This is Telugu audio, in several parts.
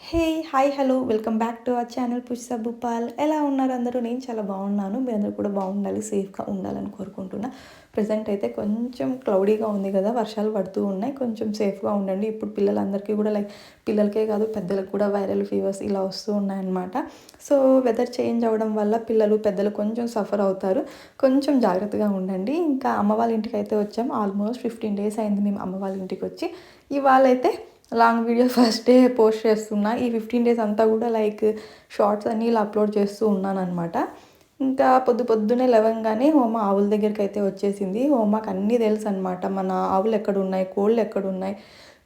Hey hi hello welcome back to our channel పుష్స Bhupal. ఎలా ఉన్నారు అందరూ? నేను చాలా బాగున్నాను. మీ అందరూ కూడా బాగుండాలి సేఫ్గా ఉండాలని కోరుకుంటున్నా. ప్రజెంట్ అయితే కొంచెం క్లౌడీగా ఉంది కదా వర్షాలు పడుతూ ఉన్నాయి. కొంచెం సేఫ్గా ఉండండి. ఇప్పుడు పిల్లలందరికీ కూడా లైక్ పిల్లలకే కాదు పెద్దలకు కూడా వైరల్ ఫీవర్స్ ఇలా వస్తూ ఉన్నాయన్నమాట. సో వెదర్ చేంజ్ అవ్వడం వల్ల పిల్లలు పెద్దలు కొంచెం సఫర్ అవుతారు. కొంచెం జాగ్రత్తగా ఉండండి. ఇంకా అమ్మ వాళ్ళ ఇంటికి అయితే వచ్చాం. ఆల్మోస్ట్ ఫిఫ్టీన్ డేస్ అయింది మేము అమ్మ వాళ్ళ ఇంటికి వచ్చి. ఇవాళ అయితే long video first day post చేస్తున్నా. ఈ ఫిఫ్టీన్ డేస్ అంతా కూడా లైక్ షార్ట్స్ అన్నీ ఇలా అప్లోడ్ చేస్తూ ఉన్నాను అనమాట ఇంకా పొద్దు పొద్దునే లేవంగానే హోమ ఆవుల దగ్గరికి అయితే వచ్చేసింది. హోమాకి అన్నీ తెలుసు అనమాట మన ఆవులు ఎక్కడ ఉన్నాయి కోళ్ళు ఎక్కడ ఉన్నాయి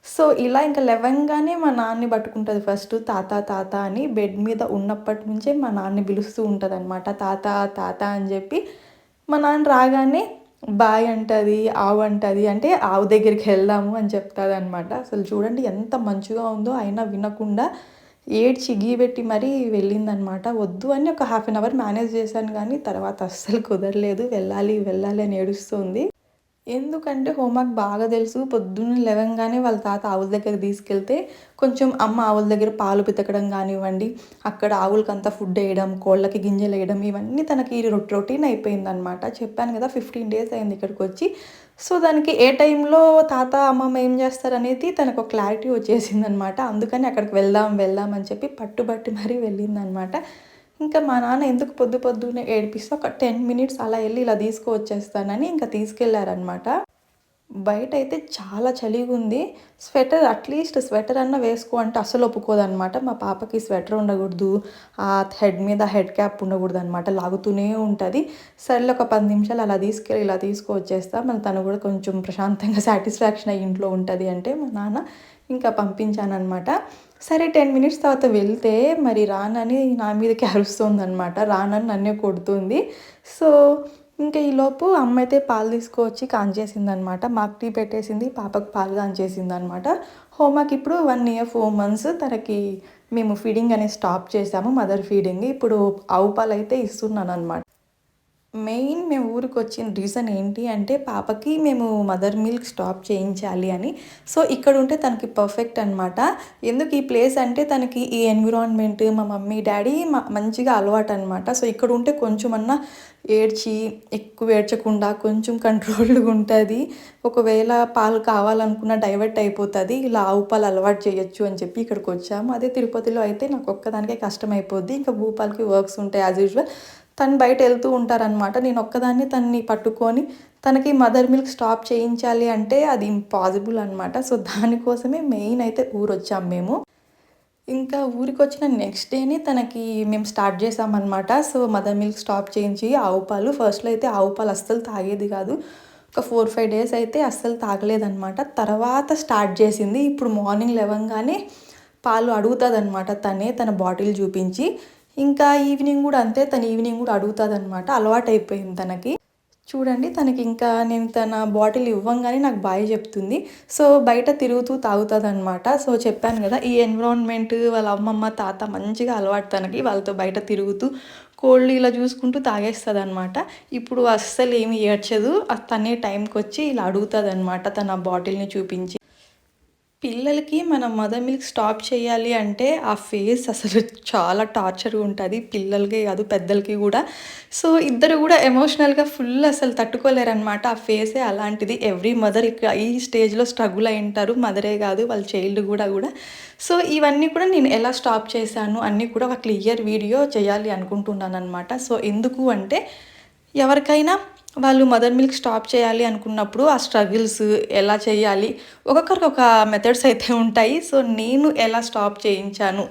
సో ఇలా ఇంకా లేవంగానే మా నాన్నని పట్టుకుంటుంది ఫస్ట్. తాత తాత అని బెడ్ మీద ఉన్నప్పటి నుంచే మా నాన్నని పిలుస్తూ ఉంటుంది అనమాట తాత తాత అని చెప్పి మా నాన్న రాగానే బాయ్ అంటది ఆవు అంటది అంటే ఆవు దగ్గరికి వెళ్దాము అని చెప్తుంది అనమాట అసలు చూడండి ఎంత మంచిగా ఉందో అయినా వినకుండా ఏడ్చి గీ పెట్టి మరీ వెళ్ళిందనమాట. వద్దు అని ఒక హాఫ్ అన్ అవర్ మేనేజ్ చేశాను కానీ తర్వాత అస్సలు కుదరలేదు. వెళ్ళాలి వెళ్ళాలి అని ఏడుస్తుంది. ఎందుకంటే హోంవర్క్ బాగా తెలుసు. పొద్దున్న లేవగానే వాళ్ళ తాత ఆవుల దగ్గర తీసుకెళ్తే కొంచెం అమ్మ ఆవుల దగ్గర పాలు పితకడం కానివ్వండి అక్కడ ఆవులకంతా ఫుడ్ వేయడం కోళ్ళకి గింజలు వేయడం ఇవన్నీ తనకి రొటీన్ అయిపోయిందనమాట. చెప్పాను కదా ఫిఫ్టీన్ డేస్ అయింది ఇక్కడికి వచ్చి. సో దానికి ఏ టైంలో తాత అమ్మమ్మ ఏం చేస్తారనేది తనకు ఒక క్లారిటీ వచ్చేసిందనమాట. అందుకని అక్కడికి వెళ్దాం వెళ్దాం అని చెప్పి పట్టుబట్టి మరీ వెళ్ళిందనమాట. ఇంకా మా నాన్న ఎందుకు పొద్దు పొద్దునే ఏడిపిస్తే ఒక టెన్ మినిట్స్ అలా వెళ్ళి ఇలా తీసుకువచ్చేస్తానని ఇంకా తీసుకెళ్ళారనమాట. బయట అయితే చాలా చలిగా ఉంది స్వెటర్ అట్లీస్ట్ స్వెటర్ అన్న వేసుకో అంటే అసలు ఒప్పుకోదనమాట మా పాపకి స్వెటర్ ఉండకూడదు. ఆ హెడ్ మీద హెడ్ క్యాప్ ఉండకూడదు అనమాట లాగుతూనే ఉంటుంది. సర్లే ఒక పది నిమిషాలు అలా తీసుకెళ్ళి ఇలా తీసుకువచ్చేస్తా మళ్ళీ తను కూడా కొంచెం ప్రశాంతంగా సాటిస్ఫాక్షన్ అయ్యి ఇంట్లో ఉంటుంది అంటే మా నాన్న ఇంకా పంపించానమాట సరే టెన్ మినిట్స్ తర్వాత వెళ్తే మరి రానని నా మీదకి అరుస్తుంది అనమాట రానని నన్నే కొడుతుంది. సో ఇంకా ఈలోపు అమ్మ అయితే పాలు తీసుకొచ్చి కాంచేసిందనమాట మాకు టీ పెట్టేసింది పాపకు పాలు కాంచేసింది అనమాట హోమాకి ఇప్పుడు వన్ ఇయర్ ఫోర్ మంత్స్ తనకి మేము ఫీడింగ్ అనేది స్టాప్ చేసాము మదర్ ఫీడింగ్ ఇప్పుడు ఆవు పాలు అయితే ఇస్తున్నాను అనమాట మెయిన్ మేము ఊరికి వచ్చిన రీజన్ ఏంటి అంటే పాపకి మేము మదర్ మిల్క్ స్టాప్ చేయించాలి అని. సో ఇక్కడ ఉంటే తనకి పర్ఫెక్ట్ అనమాట ఎందుకు ఈ ప్లేస్ అంటే తనకి ఈ ఎన్విరాన్మెంట్ మా మమ్మీ డాడీ మంచిగా అలవాటు అనమాట సో ఇక్కడ ఉంటే కొంచెం అన్నా ఏడ్చి ఎక్కువ ఏడ్చకుండా కొంచెం కంట్రోల్డ్గా ఉంటుంది. ఒకవేళ పాలు కావాలనుకున్న డైవర్ట్ అయిపోతుంది. ఇలా ఆవు పాలు అలవాటు చేయొచ్చు అని చెప్పి ఇక్కడికి వచ్చాము అదే తిరుపతిలో అయితే నాకు ఒక్కదానికే కష్టం అయిపోద్ది ఇంకా భూపాలకి వర్క్స్ ఉంటాయి యాజ్ యూజువల్ తను బయట వెళ్తూ ఉంటారనమాట నేను ఒక్కదాన్ని తన్ని పట్టుకొని తనకి మదర్ మిల్క్ స్టాప్ చేయించాలి అంటే అది ఇంపాసిబుల్ అనమాట సో దానికోసమే మెయిన్ అయితే ఊరు వచ్చాం మేము. ఇంకా ఊరికి వచ్చిన నెక్స్ట్ డేని తనకి మేము స్టార్ట్ చేసామన్నమాట సో మదర్ మిల్క్ స్టాప్ చేయించి ఆవు పాలు ఫస్ట్లో అయితే ఆవు పాలు అస్సలు తాగేది కాదు. ఒక ఫోర్ ఫైవ్ డేస్ అయితే అస్సలు తాగలేదన్నమాట. తర్వాత స్టార్ట్ చేసింది ఇప్పుడు మార్నింగ్ లేవంగానే పాలు అడుగుతుంది అనమాట తనే తన బాటిల్ చూపించి. ఇంకా ఈవినింగ్ కూడా అంతే తను ఈవినింగ్ కూడా అడుగుతుంది అనమాట అలవాటు అయిపోయింది తనకి. చూడండి తనకి ఇంకా నేను తన బాటిల్ ఇవ్వంగానే నాకు బాయ్ చెప్తుంది. సో బయట తిరుగుతూ తాగుతుంది అనమాట సో చెప్పాను కదా ఈ ఎన్విరాన్మెంట్ వాళ్ళ అమ్మమ్మ తాత మంచిగా అలవాటు తనకి. వాళ్ళతో బయట తిరుగుతూ కోళ్ళు ఇలా చూసుకుంటూ తాగేస్తుంది అనమాట ఇప్పుడు అస్సలు ఏమి ఏడ్చదు. తనే టైంకి వచ్చి ఇలా అడుగుతుంది అనమాట తన బాటిల్ని చూపించి. పిల్లలకి మనం మదర్ మిల్క్ స్టాప్ చేయాలి అంటే ఆ ఫేస్ అసలు చాలా టార్చర్గా ఉంటుంది. పిల్లలకి కాదు పెద్దలకి కూడా. సో ఇద్దరు కూడా ఎమోషనల్గా ఫుల్ అసలు తట్టుకోలేరనమాట ఆ ఫేసే అలాంటిది. ఎవ్రీ మదర్ ఈ స్టేజ్లో స్ట్రగుల్ అయి ఉంటారు. మదరే కాదు వాళ్ళ చైల్డ్ కూడా కూడా. సో ఇవన్నీ కూడా నేను ఎలా స్టాప్ చేశాను అన్నీ కూడా ఒక క్లియర్ వీడియో చేయాలి అనుకుంటున్నాను అనమాట సో ఎందుకు అంటే ఎవరికైనా వాళ్ళు మదర్ మిల్క్ స్టాప్ చేయాలి అనుకున్నప్పుడు ఆ స్ట్రగుల్స్ ఎలా చేయాలి ఒక్కొక్కరికి ఒక మెథడ్స్ అయితే ఉంటాయి. సో నేను ఎలా స్టాప్ చేయించాను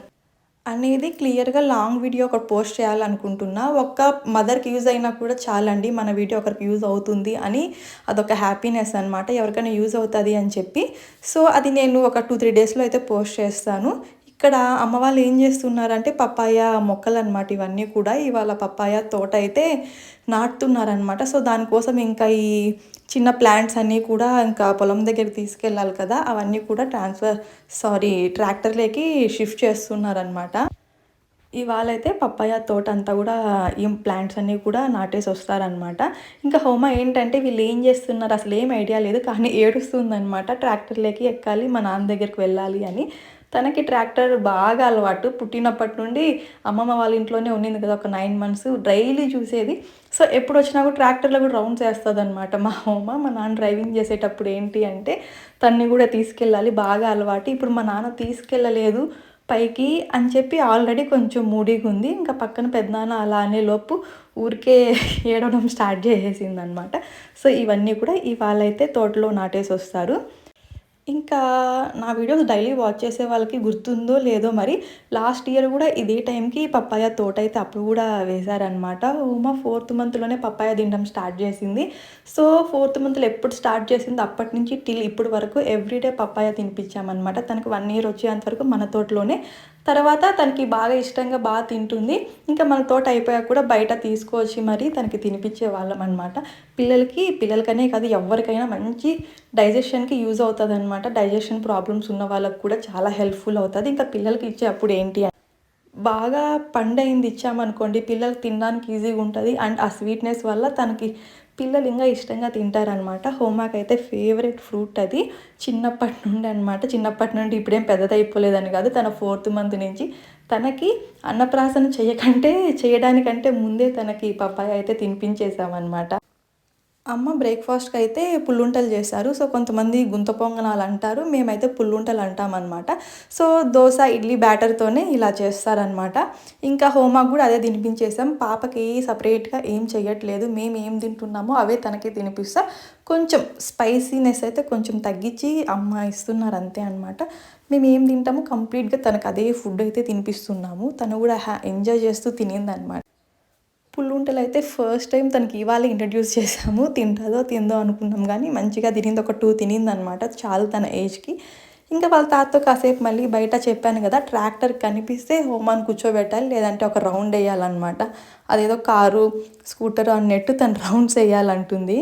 అనేది క్లియర్గా లాంగ్ వీడియో ఒకటి పోస్ట్ చేయాలనుకుంటున్నా. ఒక్క మదర్కి యూజ్ అయినా కూడా చాలండి మన వీడియో ఒకరికి యూజ్ అవుతుంది అని. అదొక హ్యాపీనెస్ అనమాట ఎవరికైనా యూజ్ అవుతుంది అని చెప్పి. సో అది నేను ఒక టూ త్రీ డేస్లో అయితే పోస్ట్ చేస్తాను. ఇక్కడ అమ్మ వాళ్ళు ఏం చేస్తున్నారంటే పప్పాయ మొక్కలు అనమాట ఇవన్నీ కూడా ఇవాళ పప్పాయ తోట అయితే నాటుతున్నారనమాట సో దానికోసం ఇంకా ఈ చిన్న ప్లాంట్స్ అన్నీ కూడా ఇంకా పొలం దగ్గరికి తీసుకెళ్ళాలి కదా. అవన్నీ కూడా ట్రాన్స్ఫర్ సారీ ట్రాక్టర్లోకి షిఫ్ట్ చేస్తున్నారనమాట ఇవాళ అయితే పప్పాయ తోట అంతా కూడా ఈ ప్లాంట్స్ అన్నీ కూడా నాటేసి వస్తారనమాట ఇంకా హోమ ఏంటంటే వీళ్ళు ఏం చేస్తున్నారు? అసలు ఏం ఐడియా లేదు కానీ ఏడుస్తుందనమాట ట్రాక్టర్లోకి ఎక్కాలి మా నాన్న దగ్గరికి వెళ్ళాలి అని. తనకి ట్రాక్టర్ బాగా అలవాటు. పుట్టినప్పటి నుండి అమ్మమ్మ వాళ్ళ ఇంట్లోనే ఉండింది కదా ఒక నైన్ మంత్స్ డైలీ చూసేది. సో ఎప్పుడు వచ్చినా కూడా ట్రాక్టర్లో కూడా రౌండ్స్ వేస్తుంది అనమాట మా అమ్మ మా నాన్న డ్రైవింగ్ చేసేటప్పుడు ఏంటి అంటే తన్ని కూడా తీసుకెళ్ళాలి బాగా అలవాటు. ఇప్పుడు మా నాన్న తీసుకెళ్ళలేదు పైకి అని చెప్పి ఆల్రెడీ కొంచెం మూడీగా ఉంది ఇంకా పక్కన పెద్దనాన్న అలా అనే లోపు ఊరికే ఏడవడం స్టార్ట్ చేసేసింది అనమాట సో ఇవన్నీ కూడా ఇవాళ అయితే తోటలో నాటేసి వస్తారు ఇంకా నా వీడియోస్ డైలీ వాచ్ చేసే వాళ్ళకి గుర్తుందో లేదో మరి లాస్ట్ ఇయర్ కూడా ఇదే టైంకి పప్పాయ తోట అయితే అప్పుడు కూడా వేశారనమాట ఉమా ఫోర్త్ మంత్లోనే పప్పాయ తినడం స్టార్ట్ చేసింది. సో ఫోర్త్ మంత్లో ఎప్పుడు స్టార్ట్ చేసింది అప్పటి నుంచి టిల్ ఇప్పటి వరకు ఎవ్రీడే పప్పాయ తినిపించామన్నమాట. తనకు వన్ ఇయర్ వచ్చేంత వరకు మన తోటలోనే తర్వాత తనకి బాగా ఇష్టంగా బాగా తింటుంది. ఇంకా మన తోట అయిపోయాక కూడా బయట తీసుకొచ్చి మరి తనకి తినిపించే వాళ్ళం అనమాట పిల్లలకి పిల్లలకనే కాదు ఎవరికైనా మంచి డైజెషన్కి యూజ్ అవుతుంది అనమాట డైజెషన్ ప్రాబ్లమ్స్ ఉన్న వాళ్ళకి కూడా చాలా హెల్ప్ఫుల్ అవుతుంది. ఇంకా పిల్లలకి ఇచ్చే అప్పుడు ఏంటి బాగా పండైంది ఇచ్చామనుకోండి పిల్లలకి తినడానికి ఈజీగా ఉంటుంది అండ్ ఆ స్వీట్నెస్ వల్ల తనకి పిల్లలు ఇంకా ఇష్టంగా తింటారనమాట. హోమాక్ అయితే ఫేవరెట్ ఫ్రూట్ అది. చిన్నప్పటి నుండి అనమాట చిన్నప్పటి నుండి ఇప్పుడేం పెద్దదైపోలేదని కాదు. తన ఫోర్త్ మంత్ నుంచి తనకి అన్నప్రాసన చేయకంటే చేయడానికంటే ముందే తనకి పప్పాయ అయితే తినిపించేసామన్నమాట అమ్మ బ్రేక్ఫాస్ట్కి అయితే పుల్లుంటలు చేశారు. సో కొంతమంది గుంత పొంగనాలు అంటారు. మేమైతే పుల్లుంటలు అంటామన్నమాట. సో దోశ ఇడ్లీ బ్యాటర్తోనే ఇలా చేస్తారనమాట ఇంకా హోమాకు కూడా అదే తినిపించేసాం పాపకి సపరేట్గా ఏం చేయట్లేదు మేము ఏం తింటున్నామో అవే తనకి తినిపిస్తాం. కొంచెం స్పైసీనెస్ అయితే కొంచెం తగ్గించి అమ్మ ఇస్తున్నారు అంతే అనమాట మేము ఏం తింటామో కంప్లీట్గా తనకు అదే ఫుడ్ అయితే తినిపిస్తున్నాము. తను కూడా హ్యా ఎంజాయ్ చేస్తూ తినిందనమాట పుల్లుంటలు అయితే ఫస్ట్ టైం తనకి ఇవాళ ఇంట్రడ్యూస్ చేసాము తింటుందో తిందో అనుకున్నాం కానీ మంచిగా తినింది ఒక టూ తినింది అనమాట చాలా తన ఏజ్కి ఇంకా వాళ్ళ తాతతో కాసేపు మళ్ళీ బయట చెప్పాను కదా ట్రాక్టర్ కనిపిస్తే హోమాన్ కూర్చోబెట్టాలి లేదంటే ఒక రౌండ్ వేయాలన్నమాట. అదేదో కారు స్కూటర్ అన్నట్టు తను రౌండ్స్ వేయాలంటుంది.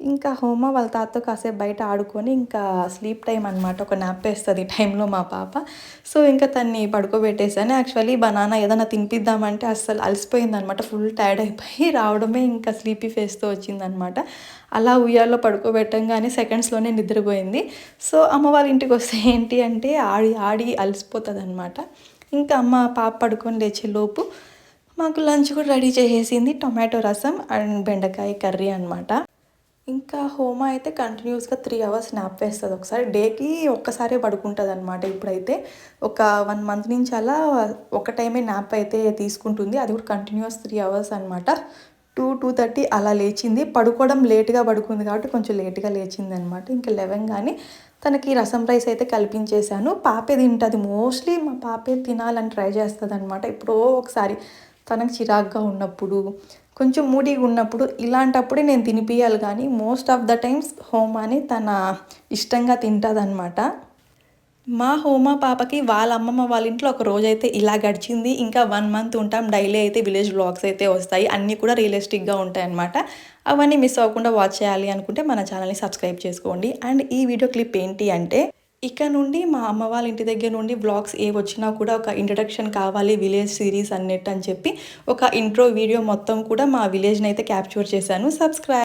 ఇంకా హోమ వాళ్ళ తాతతో కాసేపు బయట ఆడుకొని ఇంకా స్లీప్ టైం అనమాట ఒక నాప్ వేస్తుంది టైంలో మా పాప. సో ఇంకా తన్ని పడుకోబెట్టేసాను. యాక్చువల్లీ బనానా ఏదైనా తినిపిద్దామంటే అస్సలు అలసిపోయింది అనమాట ఫుల్ టైర్డ్ అయిపోయి రావడమే ఇంకా స్లీపీ ఫేస్తో వచ్చిందనమాట అలా ఉయ్యాల్లో పడుకోబెట్టంగానే సెకండ్స్లోనే నిద్రపోయింది. సో అమ్మ వాళ్ళ ఇంటికి వస్తే ఏంటి అంటే ఆడి ఆడి అలసిపోతుంది అనమాట ఇంకా అమ్మ పాప పడుకొని లేచే లోపు మాకు లంచ్ కూడా రెడీ చేసేసింది టొమాటో రసం అండ్ బెండకాయ కర్రీ అనమాట ఇంకా హోమ అయితే కంటిన్యూస్గా త్రీ అవర్స్ నాప్ వేస్తుంది. ఒకసారి డేకి ఒక్కసారే పడుకుంటుంది అనమాట ఇప్పుడైతే ఒక వన్ మంత్ నుంచి అలా ఒక టైమే నాప్ అయితే తీసుకుంటుంది. అది కూడా కంటిన్యూస్ త్రీ అవర్స్ అనమాట టూ టూ థర్టీ అలా లేచింది. పడుకోవడం లేట్గా పడుకుంది కాబట్టి కొంచెం లేట్గా లేచింది అనమాట ఇంకా లెవెన్ కానీ తనకి రసం రైస్ అయితే కల్పించేశాను. పాపే తింటుంది. మోస్ట్లీ మా పాపే తినాలని ట్రై చేస్తుంది అనమాట ఎప్పుడో ఒకసారి తనకు చిరాగ్గా ఉన్నప్పుడు కొంచెం మూడీగా ఉన్నప్పుడు ఇలాంటప్పుడే నేను తినిపియాలి కానీ మోస్ట్ ఆఫ్ ద టైమ్స్ హోమాని తన ఇష్టంగా తింటుందన్నమాట. మా హోమా పాపకి వాళ్ళ అమ్మమ్మ వాళ్ళ ఇంట్లో ఒక రోజు అయితే ఇలా గడిచింది. ఇంకా వన్ మంత్ ఉంటాం. డైలీ అయితే విలేజ్ బ్లాగ్స్ అయితే వస్తాయి. అన్నీ కూడా రియలిస్టిక్గా ఉంటాయి అనమాట అవన్నీ మిస్ అవ్వకుండా వాచ్ చేయాలి అనుకుంటే మన ఛానల్ని సబ్స్క్రైబ్ చేసుకోండి. అండ్ ఈ వీడియో క్లిప్ ఏంటి అంటే ఇక్కడ నుండి మా అమ్మ వాళ్ళ ఇంటి దగ్గర నుండి బ్లాగ్స్ ఏ వచ్చినా కూడా ఒక ఇంట్రడక్షన్ కావాలి విలేజ్ సిరీస్ అన్నట్టు అని చెప్పి ఒక ఇంట్రో వీడియో మొత్తం కూడా మా విలేజ్ని అయితే క్యాప్చర్ చేశాను. సబ్స్క్రైబ్